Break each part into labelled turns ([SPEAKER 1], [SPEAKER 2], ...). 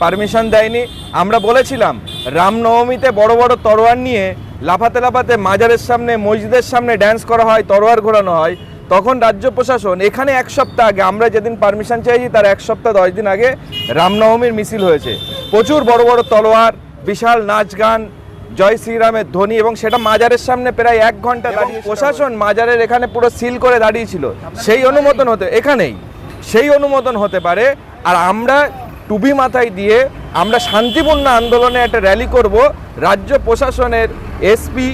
[SPEAKER 1] Permission দেয়নি। আমরা বলেছিলাম রামনবমীতে বড় বড় তরোয়ার নিয়ে লাফাতে লাফাতে মাজারের সামনে মসজিদের সামনে ড্যান্স করা হয় তরোয়ার ঘোরানো হয়। তখন রাজ্য প্রশাসন এখানে এক সপ্তাহ আগে আমরা যেদিন পারমিশন চাইছি তার এক সপ্তাহ দশ দিন আগে রামনবমীর মিছিল হয়েছে। প্রচুর বড় বড় তলোয়ার বিশাল নাচ গান জয় শ্রীরামের ধ্বনি এবং সেটা মাজারের সামনে প্রায় এক ঘণ্টা দাঁড়িয়ে প্রশাসন মাজারের এখানে পুরো সিল করে দাঁড়িয়েছিল। সেই অনুমোদন হতে এখানেই। সেই অনুমোদন হতে পারে। আর আমরা টুপি মাথায় দিয়ে আমরা শান্তিপূর্ণ আন্দোলনে একটা র্যালি করব। রাজ্য প্রশাসনের এসপি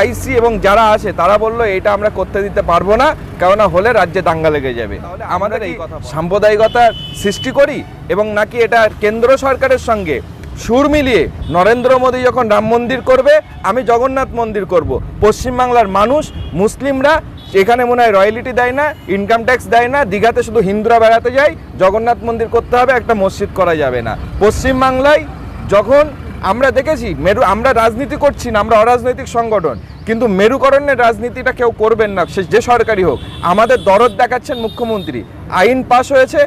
[SPEAKER 1] আইসি এবং যারা আছে তারা বলল এটা আমরা করতে দিতে পারব না কেননা হলে রাজ্যে দাঙ্গা লেগে যাবে। আমাদের এই সাম্প্রদায়িকতার সৃষ্টি করি এবং নাকি এটা কেন্দ্র সরকারের সঙ্গে সুর মিলিয়ে নরেন্দ্র মোদী যখন রাম মন্দির করবে আমি জগন্নাথ মন্দির করব। পশ্চিমবাংলার মানুষ মুসলিমরা এখানে মনে হয় রয়্যালিটি দেয় না ইনকাম ট্যাক্স দেয় না, দীঘাতে শুধু হিন্দুরা বেড়াতে যায়, জগন্নাথ মন্দির করতে হবে, একটা মসজিদ করা যাবে না। পশ্চিমবাংলায় যখন আমরা দেখেছি, মেরু, আমরা রাজনীতি করছি না, আমরা অরাজনৈতিক সংগঠন, কিন্তু মেরুকরণের রাজনীতিটা কেউ করবেন না, সে যে সরকারি হোক। আমাদের দরদ দেখাচ্ছেন মুখ্যমন্ত্রী। আইন পাশ হয়েছে,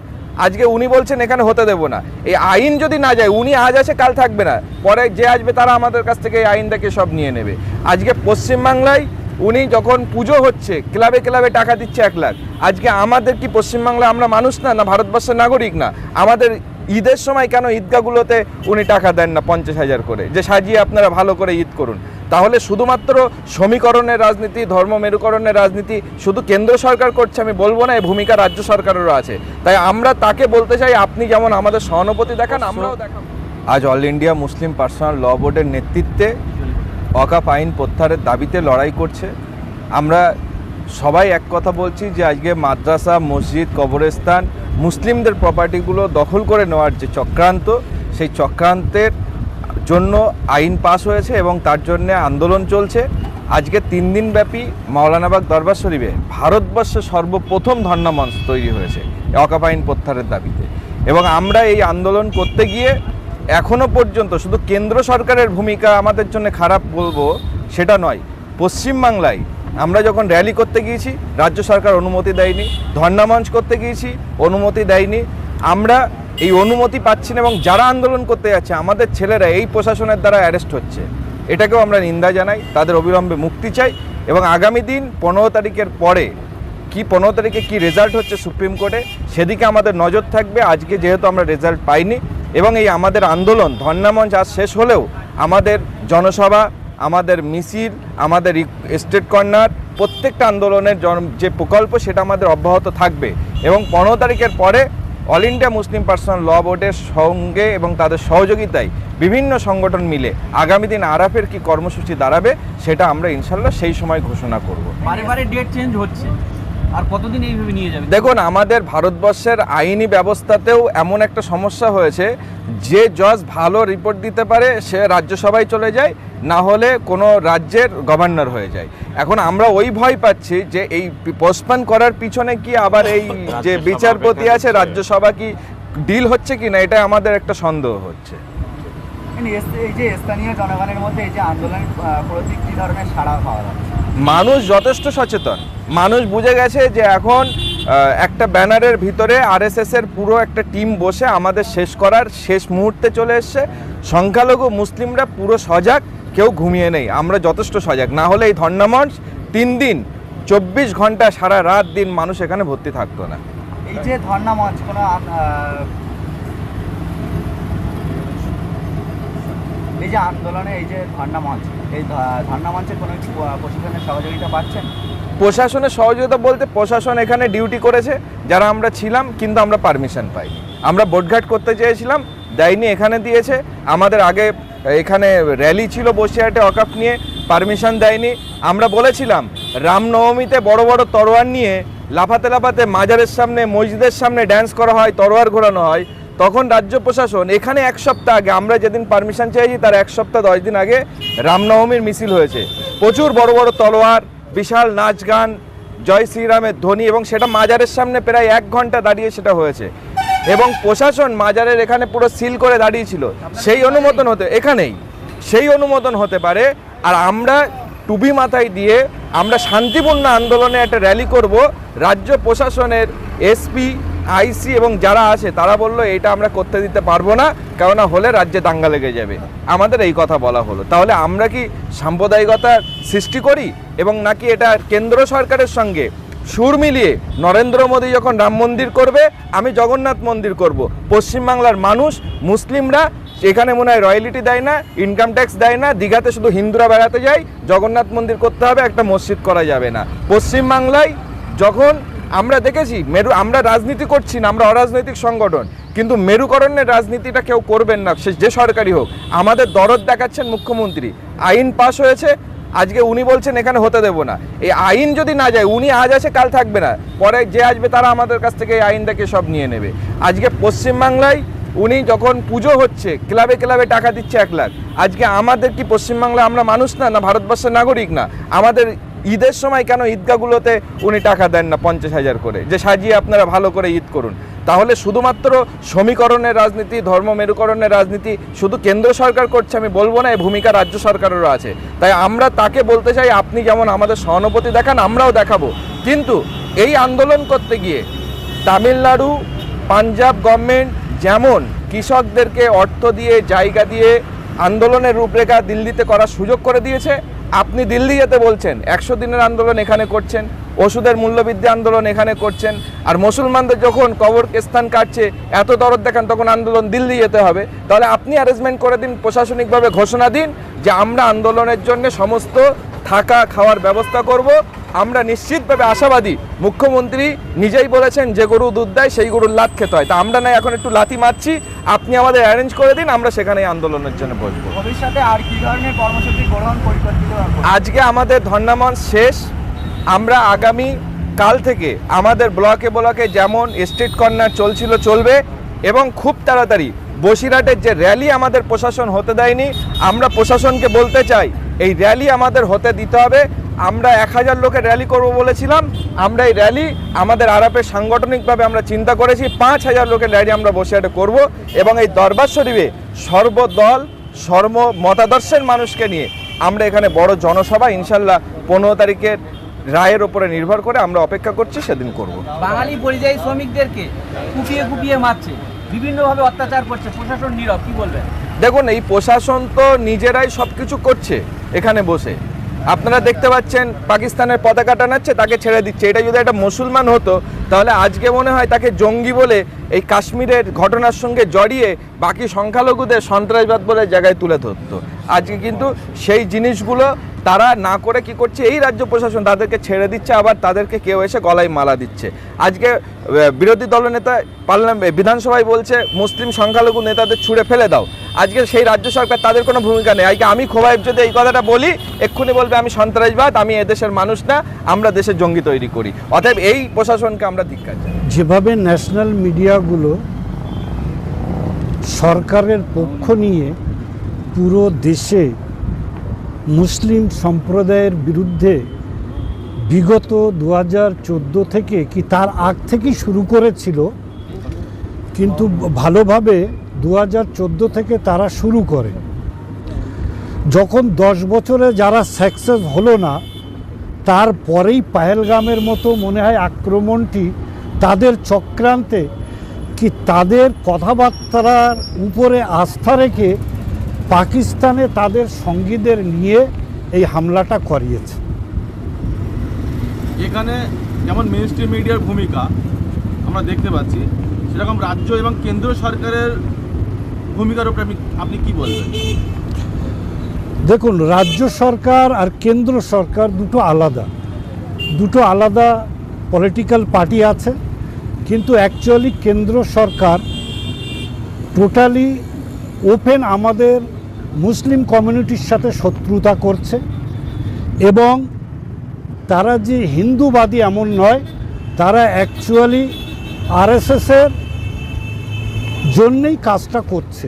[SPEAKER 1] আজকে উনি বলছেন এখানে হতে দেবো না। এই আইন যদি না যায়, উনি আজ আছে, কাল থাকবে না। পরে যে আসবে, তারা আমাদের কাছ থেকে এই আইনটাকে সব নিয়ে নেবে। আজকে পশ্চিমবাংলায় উনি যখন পুজো হচ্ছে ক্লাবে ক্লাবে টাকা দিচ্ছে এক লাখ। আজকে আমাদের কি পশ্চিমবাংলা আমরা মানুষ না না ভারতবর্ষের নাগরিক না? আমাদের ঈদের সময় কেন ঈদগাহগুলোতে উনি টাকা দেন না পঞ্চাশ হাজার করে? যে সাজিয়ে আপনারা ভালো করে ঈদ করুন। তাহলে শুধুমাত্র সমীকরণের রাজনীতি ধর্ম মেরুকরণের রাজনীতি শুধু কেন্দ্র সরকার করছে আমি বলব না এই ভূমিকা রাজ্য সরকারেরও আছে। তাই আমরা তাকে বলতে চাই আপনি যেমন আমাদের সহানুভূতি দেখান আমরাও দেখাবো। আজ all India Muslim personal law বোর্ডের নেতৃত্বে অকাপ আইন প্রত্যাহারের দাবিতে লড়াই করছে। আমরা সবাই এক কথা বলছি যে আজকে মাদ্রাসা, মসজিদ, কবরস্থান মুসলিমদের প্রপার্টিগুলো দখল করে নেওয়ার যে চক্রান্ত, সেই চক্রান্তের জন্য আইন পাস হয়েছে এবং তার জন্য আন্দোলন চলছে। আজকে তিন দিন ব্যাপী মাওলানাবাগ দরবার শরীফে ভারতবর্ষে সর্বপ্রথম ধর্ণা মঞ্চ তৈরি হয়েছে অকাপ আইন প্রত্যাহারের দাবিতে। এবং আমরা এই আন্দোলন করতে গিয়ে এখনও পর্যন্ত শুধু কেন্দ্র সরকারের ভূমিকা আমাদের জন্য খারাপ বলব, সেটা নয়। পশ্চিমবাংলায় আমরা যখন র্যালি করতে গিয়েছি, রাজ্য সরকার অনুমতি দেয়নি ধর্ণা মঞ্চ করতে গিয়েছি, অনুমতি দেয়নি। আমরা এই অনুমতি পাচ্ছি না এবং যারা আন্দোলন করতে যাচ্ছে, আমাদের ছেলেরা এই প্রশাসনের দ্বারা অ্যারেস্ট হচ্ছে। এটাকেও আমরা নিন্দা জানাই, তাদের অবিলম্বে মুক্তি চাই এবং আগামী দিন পনেরো তারিখের পরে কি, পনেরো তারিখে কি রেজাল্ট হচ্ছে সুপ্রিম কোর্টে সেদিকে আমাদের নজর থাকবে। আজকে যেহেতু আমরা রেজাল্ট পাইনি এবং এই আমাদের আন্দোলন, ধর্নামঞ্চ আজ শেষ হলেও আমাদের জনসভা, আমাদের মিছিল, আমাদের স্টেট কর্নার, প্রত্যেকটা আন্দোলনের যে প্রকল্প সেটা আমাদের অব্যাহত থাকবে। এবং পনেরো তারিখের পরে all India Muslim personal law বোর্ডের সঙ্গে এবং তাদের সহযোগিতায় বিভিন্ন সংগঠন মিলে আগামী দিন আরাফের কি কর্মসূচি দাঁড়াবে, সেটা আমরা ইনশাল্লাহ সেই সময় ঘোষণা করব।
[SPEAKER 2] ডেট চেঞ্জ হচ্ছে। আর কতদিন এইভাবে নিয়ে যাবে?
[SPEAKER 1] দেখুন আমাদের ভারতবর্ষের আইনি ব্যবস্থাতেও এমন একটা সমস্যা হয়েছে যে জজ ভালো রিপোর্ট দিতে পারে সে রাজ্যসভায় চলে যায় না হলে কোনো রাজ্যের গভর্নর হয়ে যায়। এখন আমরা ওই ভয় পাচ্ছি যে এই পোস্টপন করার পিছনে কি আবার এই যে বিচারপতি আছে রাজ্যসভা কি ডিল হচ্ছে কি না এটা আমাদের একটা সন্দেহ হচ্ছে।
[SPEAKER 3] এই যে স্থানীয় জনগণের মধ্যে এই যে আন্দোলনের প্রতি কি ধরনের সাড়া পাওয়া যাচ্ছে?
[SPEAKER 1] মানুষ যথেষ্ট সচেতন। মানুষ বুঝে গেছে যে এখন একটা ব্যানারের ভিতরে আরএসএস এর পুরো একটা টিম বসে আমাদের শেষ করার শেষ মুহূর্তে চলে এসছে। সংখ্যালঘু মুসলিমরা পুরো সজাগ, কেউ ঘুমিয়ে নেই। আমরা যথেষ্ট সজাগ। না হলে এই ধর্নামঞ্চ তিন দিন, চব্বিশ ঘণ্টা সারা রাত দিন মানুষ এখানে ভর্তি থাকতো না।
[SPEAKER 3] এই যে ধর্ণা মঞ্চ কোনো এই যে আন্দোলনে এই যে ধর্ণা মঞ্চ এই ধর্ণা কোনো সহযোগিতা পাচ্ছেন?
[SPEAKER 1] প্রশাসনের সহযোগিতা বলতে প্রশাসন এখানে ডিউটি করেছে, যারা আমরা ছিলাম কিন্তু আমরা পারমিশন পাইনি। আমরা বোটঘাট করতে চেয়েছিলাম, দেয়নি, এখানে দিয়েছে। আমাদের আগে এখানে র্যালি ছিল বসিরহাটে অকাপ নিয়ে, পারমিশন দেয়নি। আমরা বলেছিলাম, রামনবমীতে বড় বড় তরোয়ার নিয়ে লাফাতে লাফাতে মাজারের সামনে, মসজিদের সামনে ড্যান্স করা হয় তরোয়ার ঘোরানো হয়। তখন রাজ্য প্রশাসন, এখানে এক সপ্তাহ আগে, আমরা যেদিন পারমিশন চাইছি তার এক সপ্তাহ দশ দিন আগে রামনবমীর মিছিল হয়েছে। প্রচুর বড় বড় তলোয়ার, বিশাল নাচ গান, জয় শ্রীরামের ধ্বনি এবং সেটা মাজারের সামনে প্রায় এক ঘণ্টা দাঁড়িয়ে সেটা হয়েছে। এবং প্রশাসন মাজারের এখানে পুরো সিল করে দাঁড়িয়েছিল। সেই অনুমোদন হতে, এখানেই, সেই অনুমোদন হতে পারে। আর আমরা টুবি মাথায় দিয়ে আমরা শান্তিপূর্ণ আন্দোলনে একটা র্যালি করব। রাজ্য প্রশাসনের এসপি আইসি এবং যারা আছে, তারা বলল, এটা আমরা করতে দিতে পারব না, কেননা হলে রাজ্যে দাঙ্গা লেগে যাবে। আমাদের এই কথা বলা হলো। তাহলে আমরা কি সাম্প্রদায়িকতা সৃষ্টি করি এবং নাকি এটা কেন্দ্র সরকারের সঙ্গে সুর মিলিয়ে নরেন্দ্র মোদী যখন রাম মন্দির করবে, আমি জগন্নাথ মন্দির করব। পশ্চিমবাংলার মানুষ, মুসলিমরা, এখানে মনে হয় রয়্যালিটি দেয় না ইনকাম ট্যাক্স দেয় না, দীঘাতে শুধু হিন্দুরা বেড়াতে যায়, জগন্নাথ মন্দির করতে হবে, একটা মসজিদ করা যাবে না। পশ্চিমবাংলায় যখন আমরা দেখেছি, মেরু, আমরা রাজনীতি করছি না, আমরা অরাজনৈতিক সংগঠন। কিন্তু মেরুকরণের রাজনীতিটা কেউ করবেন না, সে যে সরকারি হোক। আমাদের দরদ দেখাচ্ছেন মুখ্যমন্ত্রী। আইন পাশ হয়েছে, আজকে উনি বলছেন এখানে হতে দেবো না। এই আইন যদি না যায়, উনি আজ আছে, কাল থাকবে না। পরে যে আসবে, তারা আমাদের কাছ থেকে এই আইন দেখে সব নিয়ে নেবে। আজকে পশ্চিমবাংলায় উনি যখন পুজো হচ্ছে, ক্লাবে ক্লাবে টাকা দিচ্ছে এক লাখ। আজকে আমাদের কি পশ্চিমবাংলা আমরা মানুষ না না ভারতবর্ষের নাগরিক না? আমাদের ঈদের সময় কেন ঈদগাহগুলোতে উনি টাকা দেন না পঞ্চাশ হাজার করে? যে সাজিয়ে আপনারা ভালো করে ঈদ করুন। তাহলে শুধুমাত্র সমীকরণের রাজনীতি, ধর্ম মেরুকরণের রাজনীতি শুধু কেন্দ্র সরকার করছে আমি বলব না এই ভূমিকা রাজ্য সরকারেরও আছে। তাই আমরা তাকে বলতে চাই, আপনি যেমন আমাদের সহানুভূতি দেখান, আমরাও দেখাবো। কিন্তু এই আন্দোলন করতে গিয়ে তামিলনাড়ু, পাঞ্জাব গভর্নমেন্ট যেমন কৃষকদেরকে অর্থ দিয়ে, জায়গা দিয়ে আন্দোলনের রূপরেখা দিল্লিতে করার সুযোগ করে দিয়েছে আপনি দিল্লি যেতে বলছেন, একশো দিনের আন্দোলন এখানে করছেন, ওষুধের মূল্যবৃদ্ধি আন্দোলন এখানে করছেন, আর মুসলমানদের যখন কবর স্থান কাটছে, এত দরদ দেখান, তখন আন্দোলন দিল্লি যেতে হবে। তাহলে আপনি অ্যারেঞ্জমেন্ট করে দিন, প্রশাসনিকভাবে ঘোষণা দিন যে আমরা আন্দোলনের জন্য সমস্ত থাকা খাওয়ার ব্যবস্থা করব আমরা নিশ্চিতভাবে আশাবাদী। মুখ্যমন্ত্রী নিজেই বলেছেন যে গরু দুধ দেয় সেই গরুর লাত খেতে হয়। তা আমরা না এখন একটু লাথি মারছি। আপনি আমাদের অ্যারেঞ্জ করে দিন আমরা সেখানে আন্দোলনের জন্য বসবো।
[SPEAKER 3] ভবিষ্যতে আর কি ধরনের কর্মসূচি গ্রহণ পরিকল্পিত
[SPEAKER 1] আজকে আমাদের ধর্নামঞ্চ শেষ। আমরা আগামী কাল থেকে আমাদের ব্লকে ব্লকে যেমন স্ট্রিট কর্নার চলছিল চলবে এবং খুব তাড়াতাড়ি বসিরহাটের যে র্যালি আমাদের প্রশাসন হতে দেয়নি আমরা প্রশাসনকে বলতে চাই এই র্যালি আমাদের হতে দিতে হবে। আমরা এক হাজার লোকের র্যালি করব বলেছিলাম। আমরা এই র্যালি আমাদের আরাপের সাংগঠনিকভাবে আমরা চিন্তা করেছি পাঁচ হাজার লোকের র্যালি আমরা বসিরহাটে করব এবং এই দরবার শরীফে সর্বদল সর্ব মতাদর্শের মানুষকে নিয়ে আমরা এখানে বড় জনসভা ইনশাল্লাহ পনেরো তারিখের রায়ের ওপরে নির্ভর করে আমরা অপেক্ষা করছি সেদিন করব।
[SPEAKER 2] বাঙালি পরিযায়ী শ্রমিকদেরকে কুপিয়ে কুপিয়ে মারছে বিভিন্নভাবে অত্যাচার করছে প্রশাসন নীরব কি বলবেন?
[SPEAKER 1] দেখুন এই প্রশাসন তো নিজেরাই সব কিছু করছে এখানে বসে। আপনারা দেখতে পাচ্ছেন পাকিস্তানের পতাকা টানাচ্ছে, তাকে ছেড়ে দিচ্ছে। এটা যদি একটা মুসলমান হতো, তাহলে আজকে মনে হয় তাকে জঙ্গি বলে এই কাশ্মীরের ঘটনার সঙ্গে জড়িয়ে বাকি সংখ্যালঘুদের সন্ত্রাসবাদ বলে জায়গায় তুলে ধরতো। আজকে কিন্তু সেই জিনিসগুলো তারা না করে কি করছে, এই রাজ্য প্রশাসন তাদেরকে ছেড়ে দিচ্ছে, আবার তাদেরকে কেউ এসে গলায় মালা দিচ্ছে। আজকে বিরোধী দলনেতা পার্লামেন্ট বিধানসভায় বলছে, মুসলিম সংখ্যালঘু নেতাদের ছুঁড়ে ফেলে দাও। আজকে সেই রাজ্য সরকার তাদের কোনো ভূমিকা নেই। আজকে আমি খোবাইব যদি এই কথাটা বলি, এক্ষুনি বলবে, আমি সন্ত্রাসবাদ, আমি এদেশের মানুষ না, আমরা দেশের জঙ্গি তৈরি করি। অতএব এই প্রশাসনকে আমরা জানাই।
[SPEAKER 4] যেভাবে ন্যাশনাল মিডিয়াগুলো সরকারের পক্ষ নিয়ে পুরো দেশে মুসলিম সম্প্রদায়ের বিরুদ্ধে বিগত দু হাজার চোদ্দ থেকে কি তার আগ থেকেই শুরু করেছিল, কিন্তু ভালোভাবে দু হাজার চোদ্দ থেকে তারা শুরু করে। যখন দশ বছরে যারা সাকসেস হলো না, তারপরেই পাহেলগামের মতো মনে হয় আক্রমণটি তাদের চক্রান্তে কি তাদের কথাবার্তার উপরে আস্থা রেখে পাকিস্তানে তাদের সঙ্গীদের নিয়ে এই হামলাটা করিয়েছে?
[SPEAKER 5] এখানে যেমন মিনিস্ট্রি মিডিয়ার ভূমিকা আমরা দেখতে পাচ্ছি সেরকম রাজ্য এবং কেন্দ্র সরকারের ভূমিকার উপরে আপনি আপনি কি বলবেন?
[SPEAKER 4] দেখুন রাজ্য সরকার আর কেন্দ্র সরকার দুটো আলাদা। দুটো আলাদা পলিটিক্যাল পার্টি আছে। কিন্তু অ্যাকচুয়ালি কেন্দ্র সরকার টোটালি ওপেন আমাদের মুসলিম কমিউনিটির সাথে শত্রুতা করছে এবং তারা যে হিন্দুবাদী এমন নয়, তারা অ্যাকচুয়ালি আরএসএসের জন্যেই কাজটা করছে।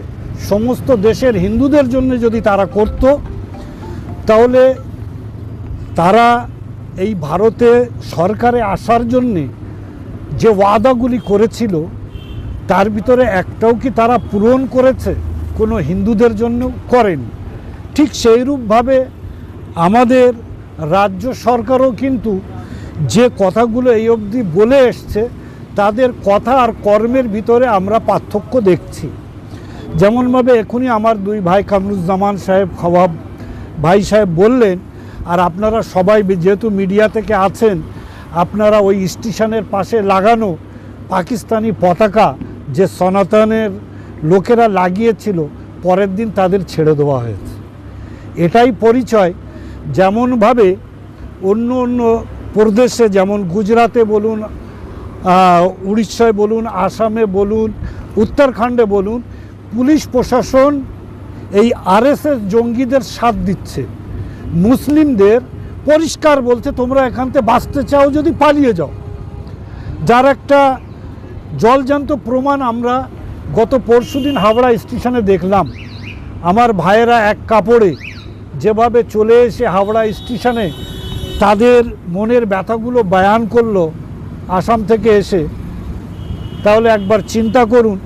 [SPEAKER 4] সমস্ত দেশের হিন্দুদের জন্য যদি তারা করত, তাহলে তারা এই ভারতে সরকারে আসার জন্যে যে ওয়াদাগুলি করেছিল, তার ভিতরে একটাও কি তারা পূরণ করেছে? কোনো হিন্দুদের জন্য করেনি। ঠিক সেইরূপভাবে আমাদের রাজ্য সরকারও কিন্তু যে কথাগুলো এই অবধি বলে এসছে, তাদের কথা আর কর্মের ভিতরে আমরা পার্থক্য দেখছি। যেমনভাবে এখনই আমার দুই ভাই কামরুজ্জামান সাহেব খবাব ভাই সাহেব বললেন, আর আপনারা সবাই যেহেতু মিডিয়া থেকে আছেন আপনারা ওই স্টেশনের পাশে লাগানো পাকিস্তানি পতাকা যে সনাতনের লোকেরা লাগিয়েছিল, পরের দিন তাদের ছেড়ে দেওয়া হয়েছে। এটাই পরিচয়। যেমনভাবে অন্য অন্য প্রদেশে যেমন গুজরাতে বলুন উড়িষ্যায় বলুন, আসামে বলুন, উত্তরাখণ্ডে বলুন, পুলিশ প্রশাসন এই আরএসএস জঙ্গিদের সাথ দিচ্ছে। মুসলিমদের পরিষ্কার বলছে, তোমরা এখান থেকে বাঁচতে চাও যদি পালিয়ে যাও। যার একটা জলজান্ত প্রমাণ আমরা গত পরশুদিন হাওড়া স্টেশনে দেখলাম। আমার ভাইয়েরা এক কাপড়ে যেভাবে চলে এসে হাওড়া স্টেশনে তাদের মনের ব্যথাগুলো বয়ান করল আসাম থেকে এসে, তাহলে একবার চিন্তা করুন,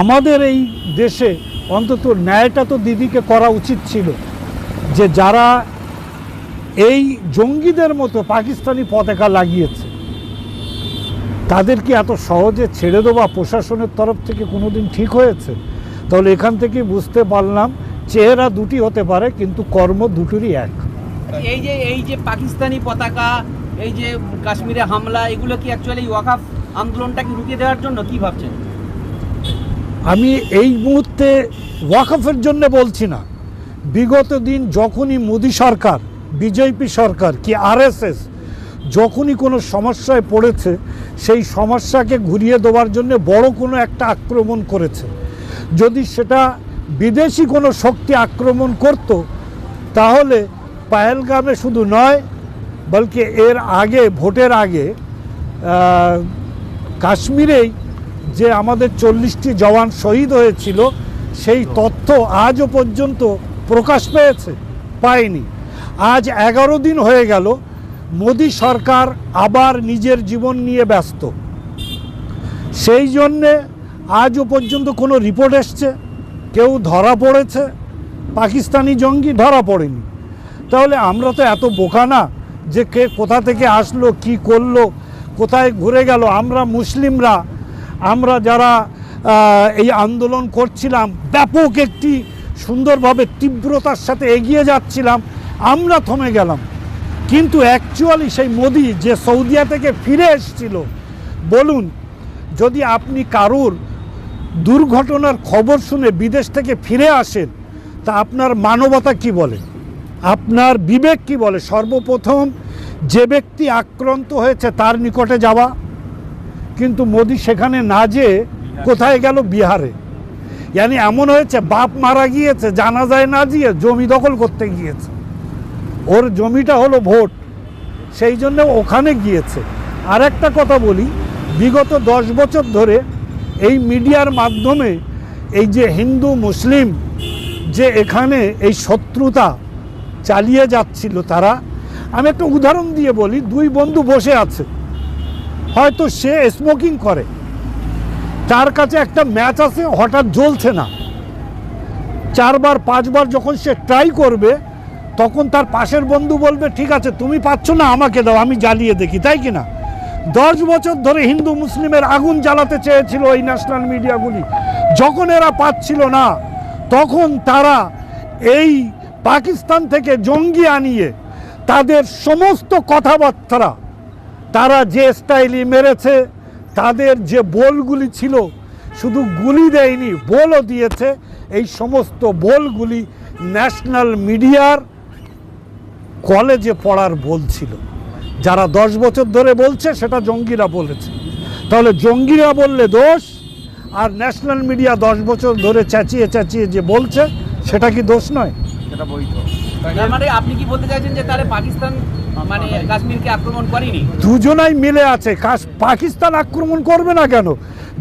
[SPEAKER 4] আমাদের এই দেশে অন্তত ন্যায়টা তো দিদিকে করা উচিত ছিল যে যারা এই জঙ্গিদের মতো পাকিস্তানি পতাকা লাগিয়েছে। তাদের কি এত সহজে ছেড়ে দেওয়া প্রশাসনের তরফ থেকে কোনোদিন ঠিক হয়েছে? তাহলে এখান থেকে বুঝতে পারলাম চেহারা দুটি হতে পারে কিন্তু কর্ম দুটোরই এক।
[SPEAKER 2] এই যে এই যে পাকিস্তানি পতাকা এই যে কাশ্মীরে হামলা এগুলো কি অ্যাকচুয়ালি ওয়াকাফ আন্দোলনটাকে রুকিয়ে দেওয়ার জন্য কি ভাবছেন?
[SPEAKER 4] আমি এই মুহূর্তে ওয়াকফের জন্য বলছি না। বিগত দিন যখনই মোদী সরকার বিজেপি সরকার কি আরএসএস যখনই কোনো সমস্যায় পড়েছে, সেই সমস্যাকে ঘুরিয়ে দেওয়ার জন্য বড় কোনো একটা আক্রমণ করেছে। যদি সেটা বিদেশি কোনো শক্তি আক্রমণ করত, তাহলে পায়েলগামে শুধু নয়, বলকি এর আগে, ভোটের আগে কাশ্মীরেই যে আমাদের চল্লিশটি জওয়ান শহীদ হয়েছিল, সেই তথ্য আজও পর্যন্ত প্রকাশ পেয়েছে পায়নি আজ এগারো দিন হয়ে গেল, মোদী সরকার আবার নিজের জীবন নিয়ে ব্যস্ত। সেই জন্যে আজও পর্যন্ত কোনো রিপোর্ট এসছে, কেউ ধরা পড়েছে, পাকিস্তানি জঙ্গি ধরা পড়েনি। তাহলে আমরা তো এত বোকা না যে কে কোথা থেকে আসলো, কি করল, কোথায় ঘুরে গেল? আমরা মুসলিমরা, আমরা যারা এই আন্দোলন করছিলাম, ব্যাপক একটি সুন্দরভাবে তীব্রতার সাথে এগিয়ে যাচ্ছিলাম আমরা থমে গেলাম। কিন্তু অ্যাকচুয়ালি সেই মোদি যে সৌদিয়া থেকে ফিরে এসেছিল, বলুন, যদি আপনি কারুর দুর্ঘটনার খবর শুনে বিদেশ থেকে ফিরে আসেন, তা আপনার মানবতা কি বলে? আপনার বিবেক কি বলে? সর্বপ্রথম যে ব্যক্তি আক্রান্ত হয়েছে তার নিকটে যাওয়া। কিন্তু মোদি সেখানে না যেয়ে কোথায় গেল? বিহারে। ইয়ানি এমন হয়েছে, বাপ মারা গিয়েছে, জানা যায় না গিয়ে জমি দখল করতে গিয়েছে। ওর জমিটা হলো ভোট, সেই জন্য ওখানে গিয়েছে। আর একটা কথা বলি, বিগত দশ বছর ধরে এই মিডিয়ার মাধ্যমে এই যে হিন্দু, মুসলিম যে এখানে এই শত্রুতা চালিয়ে যাচ্ছিল তারা, আমি একটা উদাহরণ দিয়ে বলি, দুই বন্ধু বসে আছে। হয়তো সে স্মোকিং করে, তার কাছে একটা ম্যাচ আছে, হঠাৎ জ্বলছে না। চারবার, পাঁচবার যখন সে ট্রাই করবে তখন তার পাশের বন্ধু বলবে, ঠিক আছে, তুমি পাচ্ছ না, আমাকে দাও, আমি জ্বালিয়ে দেখি। তাই কি না? দশ বছর ধরে হিন্দু মুসলিমের আগুন জ্বালাতে চেয়েছিল এই ন্যাশনাল মিডিয়াগুলি যখন এরা পাচ্ছিল না, তখন তারা এই পাকিস্তান থেকে জঙ্গি আনিয়ে তাদের সমস্ত কথাবার্তা, তারা যে স্টাইলি মেরেছে, তাদের যে বলগুলি ছিল, শুধু গুলি দেয়নি, বলও দিয়েছে। এই সমস্ত বলগুলি ন্যাশনাল মিডিয়ার কলেজে পড়ার বল ছিল। যারা দশ বছর ধরে বলছে সেটা জঙ্গিরা বলেছে। তাহলে জঙ্গিরা বললে দোষ আর ন্যাশনাল মিডিয়া দশ বছর ধরে চেঁচিয়ে চেঁচিয়ে যে বলছে সেটা কি দোষ নয়?
[SPEAKER 2] মানে আপনি কি বলতে চাইছেন যে তাহলে পাকিস্তান মানে কাশ্মীরকে আক্রমণ করেনি?
[SPEAKER 4] দুজনাই মিলে আছে। পাকিস্তান আক্রমণ করবে না কেন?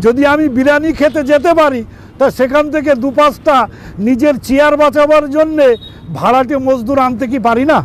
[SPEAKER 4] যদি আমি বিরিয়ানি খেতে যেতে পারি তা সেখান থেকে দু পাঁচটা নিজের চেয়ার বাঁচাবার জন্যে ভাড়াটে মজদুর আনতে কি পারি না?